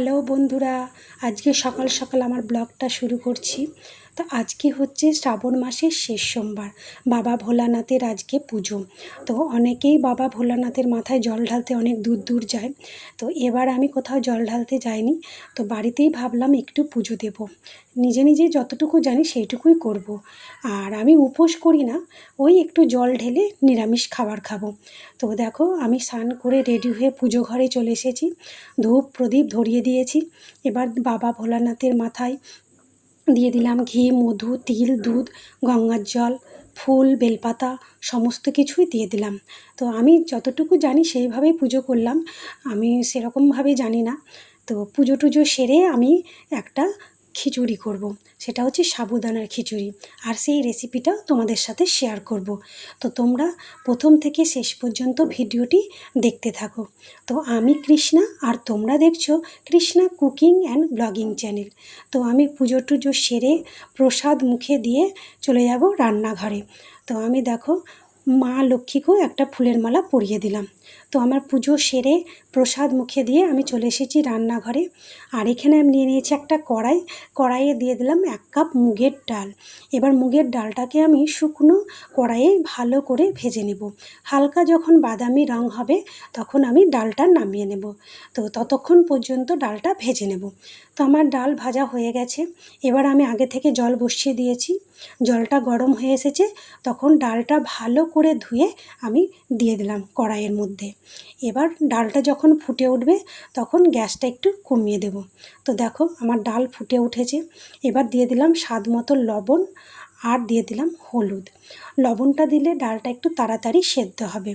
Hello বন্ধুরা আজকে সকাল সকাল আমার ব্লগটা শুরু করছি। তো আজকে হচ্ছে শ্রাবণ মাসের শেষ সোমবার। বাবা ভোলানাথের আজকে পুজো। তো অনেকেই বাবা ভোলানাথের মাথায় জল ঢালতে অনেক দূর দূর যায়। তো এবার আমি কোথাও জল ঢালতে যাইনি। তো বাড়িতেই ভাবলাম একটু পুজো দেব। নিজে নিজে যতটুকু জানি সেইটুকুই করব। আর আমি উপোস করি না, ওই একটু জল ঢেলে নিরামিষ খাবার খাব। তো দেখো, আমি স্নান করে রেডি হয়ে পুজো ঘরে চলে এসেছি। ধূপ প্রদীপ ধরিয়ে দিয়েছি। এবার বাবা ভোলানাথের মাথায় দিয়ে দিলাম ঘি, মধু, তিল, দুধ, গঙ্গার জল, ফুল, বেলপাতা সমস্ত কিছুই দিয়ে দিলাম। তো আমি যতটুকু জানি সেইভাবেই পুজো করলাম। আমি সেরকমভাবে জানি না। তো পুজো টুজো সেরে আমি একটা খিচুড়ি করব। সেটা হচ্ছে সাবুদানার খিচুড়ি। আর সেই রেসিপিটা তোমাদের সাথে শেয়ার করব। তো তোমরা প্রথম থেকে শেষ পর্যন্ত ভিডিওটি দেখতে থাকো। তো আমি কৃষ্ণা আর তোমরা দেখছ Krishna cooking and blogging channel তো আমি পুজো টুজো সেরে প্রসাদ মুখে দিয়ে চলে যাব রান্নাঘরে। তো আমি দেখো মা লক্ষ্মীকেও একটা ফুলের মালা পরিয়ে দিলাম। তো আমার পুজো সেরে প্রসাদ মুখে দিয়ে আমি চলে এসেছি রান্নাঘরে। আর এখানে আমি নিয়ে নিয়েছি একটা কড়াই। কড়াইয়ে দিয়ে দিলাম এক কাপ মুগের ডাল। এবার মুগের ডালটাকে আমি শুকনো কড়াইয়ে ভালো করে ভেজে নেব। হালকা যখন বাদামি রং হবে, তখন আমি ডালটা নামিয়ে নেব। তো ততক্ষণ পর্যন্ত ডালটা ভেজে নেব। তো আমার ডাল ভাজা হয়ে গেছে। এবার আমি আগে থেকে জল বসিয়ে দিয়েছি। জলটা গরম হয়ে এসেছে। তখন ডালটা ভালো করে ধুয়ে আমি দিয়ে দিলাম কড়াইয়ের মধ্যে। এবার ডালটা যখন ফুটে উঠবে, তখন গ্যাসটা একটু কমিয়ে দেব। তো দেখো, আমার ডাল ফুটে উঠেছে। এবার দিয়ে দিলাম স্বাদ মতো লবণ আর দিয়ে দিলাম হলুদ। লবণটা দিলে ডালটা একটু তাড়াতাড়ি সেদ্ধ হবে।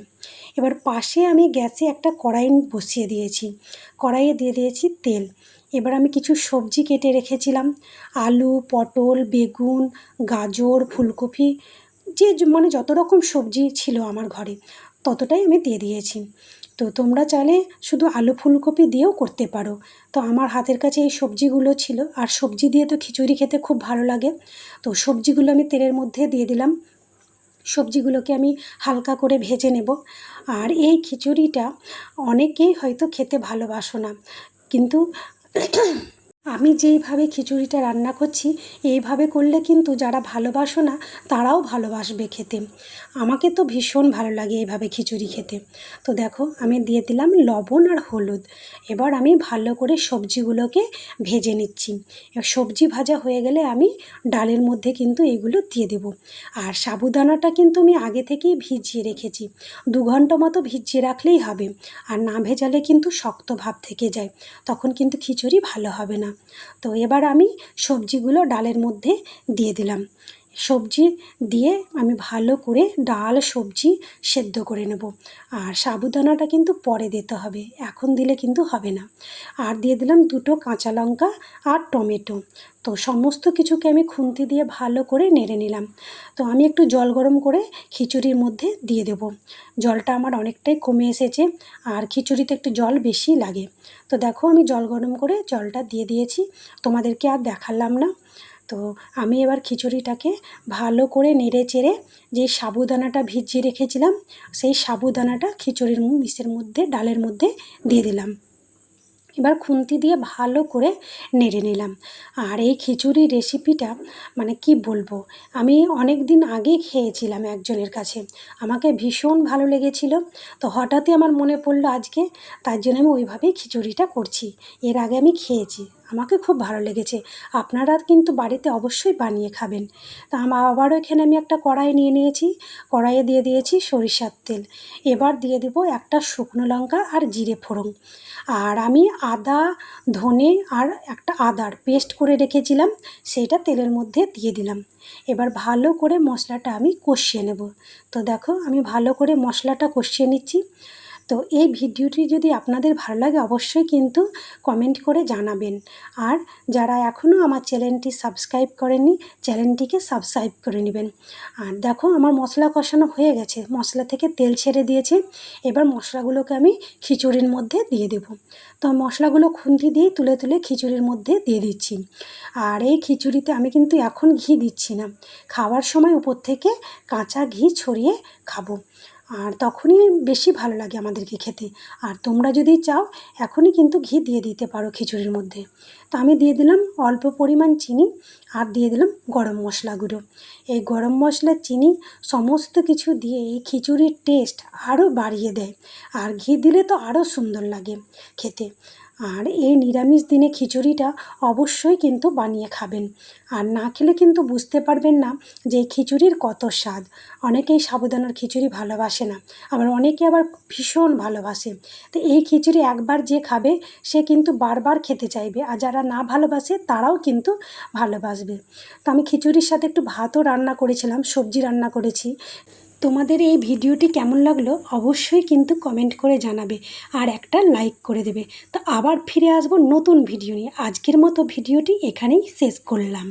এবার পাশে আমি গ্যাসে একটা কড়াই বসিয়ে দিয়েছি। কড়াইয়ে দিয়ে দিয়েছি তেল। এবার আমি কিছু সবজি কেটে রেখেছিলাম। আলু, পটল, বেগুন, গাজর, ফুলকপি যে মানে যত রকম সবজি ছিল আমার ঘরে। ততটাই আমি দিয়ে দিয়েছি। তো তোমরা চাইলে শুধু আলু ফুলকপি দিয়েও করতে পারো। তো আমার হাতের কাছে এই সবজিগুলো ছিল। আর সবজি দিয়ে তো খিচুড়ি খেতে খুব ভালো লাগে। তো সবজিগুলো আমি তেলের মধ্যে দিয়ে দিলাম। সবজিগুলোকে আমি হালকা করে ভেজে নেব। আর এই খিচুড়িটা অনেকেই হয়তো খেতে ভালোবাসো না। কিন্তু আমি যেইভাবে খিচুড়িটা রান্না করছি, এইভাবে করলে কিন্তু যারা ভালোবাসো না, তারাও ভালোবাসবে খেতে। আমাকে তো ভীষণ ভালো লাগে এইভাবে খিচুড়ি খেতে। তো দেখো, আমি দিয়ে দিলাম লবণ আর হলুদ। এবার আমি ভালো করে সবজিগুলোকে ভেজে নিচ্ছি। সবজি ভাজা হয়ে গেলে আমি ডালের মধ্যে কিন্তু এগুলো দিয়ে দেবো। আর সাবুদানাটা কিন্তু আমি আগে থেকেই ভিজিয়ে রেখেছি। দু ঘণ্টা মতো ভিজিয়ে রাখলেই হবে। আর না ভেজালে কিন্তু শক্ত ভাব থেকে যায়। তখন কিন্তু খিচুড়ি ভালো হবে না। তো এবার আমি সবজিগুলো ডালের মধ্যে দিয়ে দিলাম। সবজি দিয়ে আমি ভালো করে ডাল, সবজি সেদ্ধ করে নেব। আর সাবুদানাটা কিন্তু পরে দিতে হবে, এখন দিলে কিন্তু হবে না। আর দিয়ে দিলাম দুটো কাঁচা লঙ্কা আর টমেটো। তো সমস্ত কিছুকে আমি খুন্তি দিয়ে ভালো করে নেড়ে নিলাম। তো আমি একটু জল গরম করে খিচুড়ির মধ্যে দিয়ে দেব। জলটা আমার অনেকটাই কমে এসেছে, আর খিচুড়িতে একটু জল বেশি লাগে। তো দেখো আমি জল গরম করে জলটা দিয়ে দিয়েছি, তোমাদেরকে আর দেখালাম না। তো আমি এবার খিচুড়িটাকে ভালো করে নেড়ে চেড়ে যে সাবুদানাটা ভিজিয়ে রেখেছিলাম, সেই সাবুদানাটা খিচুড়ির মিশের মধ্যে, ডালের মধ্যে দিয়ে দিলাম। এবার খুন্তি দিয়ে ভালো করে নেড়ে নিলাম। আর এই খিচুড়ি রেসিপিটা মানে কি বলব, আমি অনেক দিন আগে খেয়েছিলাম একজনের কাছে। আমাকে ভীষণ ভালো লেগেছিল। তো হঠাৎই আমার মনে পড়ল আজকে, তার জন্য আমি ওইভাবেই খিচুড়িটা করছি। এর আগে আমি খেয়েছি। আমাকে খুব ভালো লেগেছে। আপনারা কিন্তু বাড়িতে অবশ্যই বানিয়ে খাবেন। তা আমার আবারও এখানে আমি একটা কড়াই নিয়ে নিয়েছি। কড়াইয়ে দিয়ে দিয়েছি সরিষার তেল। এবার দিয়ে দেবো একটা শুকনো লঙ্কা আর জিরে ফোড়ন। আর আমি আদা, ধনে আর একটা আদার পেস্ট করে রেখেছিলাম সেইটা তেলের মধ্যে দিয়ে দিলাম। এবার ভালো করে মশলাটা আমি কষিয়ে নেব। তো দেখো, আমি ভালো করে মশলাটা কষিয়ে নিচ্ছি। তো এই ভিডিওটি যদি আপনাদের ভালো লাগে, অবশ্যই কিন্তু কমেন্ট করে জানাবেন। আর যারা এখনও আমার চ্যানেলটি সাবস্ক্রাইব করেনি চ্যানেলটিকে সাবস্ক্রাইব করে নেবেন। আর দেখো, আমার মশলা কষানো হয়ে গেছে। মশলা থেকে তেল ছেড়ে দিয়েছে। এবার মশলাগুলোকে আমি খিচুড়ির মধ্যে দিয়ে দেব। তো মশলাগুলো খুন্তি দিয়ে তুলে তুলে খিচুড়ির মধ্যে দিয়ে দিচ্ছি। আর এই খিচুড়িতে আমি কিন্তু এখন ঘি দিচ্ছি না। খাওয়ার সময় উপর থেকে কাঁচা ঘি ছড়িয়ে খাব। আর তখনই বেশি ভালো লাগে আমাদেরকে খেতে। আর তোমরা যদি চাও, এখনই কিন্তু ঘি দিয়ে দিতে পারো খিচুড়ির মধ্যে। তো আমি দিয়ে দিলাম অল্প পরিমাণ চিনি আর দিয়ে দিলাম গরম মশলা গুঁড়ো। এই গরম মশলা চিনি সমস্ত কিছু দিয়ে এই খিচুড়ির টেস্ট আরও বাড়িয়ে দেয়। আর ঘি দিলে তো আরও সুন্দর লাগে খেতে। আর এই নিরামিষ দিনে খিচুড়িটা অবশ্যই কিন্তু বানিয়ে খাবেন। আর না খেলে কিন্তু বুঝতে পারবেন না যে এই খিচুড়ির কত স্বাদ। অনেকেই সাবুদানার খিচুড়ি ভালোবাসে না, আবার অনেকে আবার ভীষণ ভালোবাসে। তো এই খিচুড়ি একবার যে খাবে, সে কিন্তু বারবার খেতে চাইবে, আর যারা না ভালোবাসে, তারাও কিন্তু ভালোবাসবে। তো আমি খিচুড়ির সাথে একটু ভাতও রান্না করেছিলাম, সবজি রান্না করেছি। তোমাদের এই ভিডিওটি কেমন লাগল অবশ্যই কিন্তু কমেন্ট করে জানাবে আর একটা লাইক করে দেবে। তো আবার ফিরে আসব নতুন ভিডিও নিয়ে। আজকের মতো ভিডিওটি এখানেই শেষ করলাম।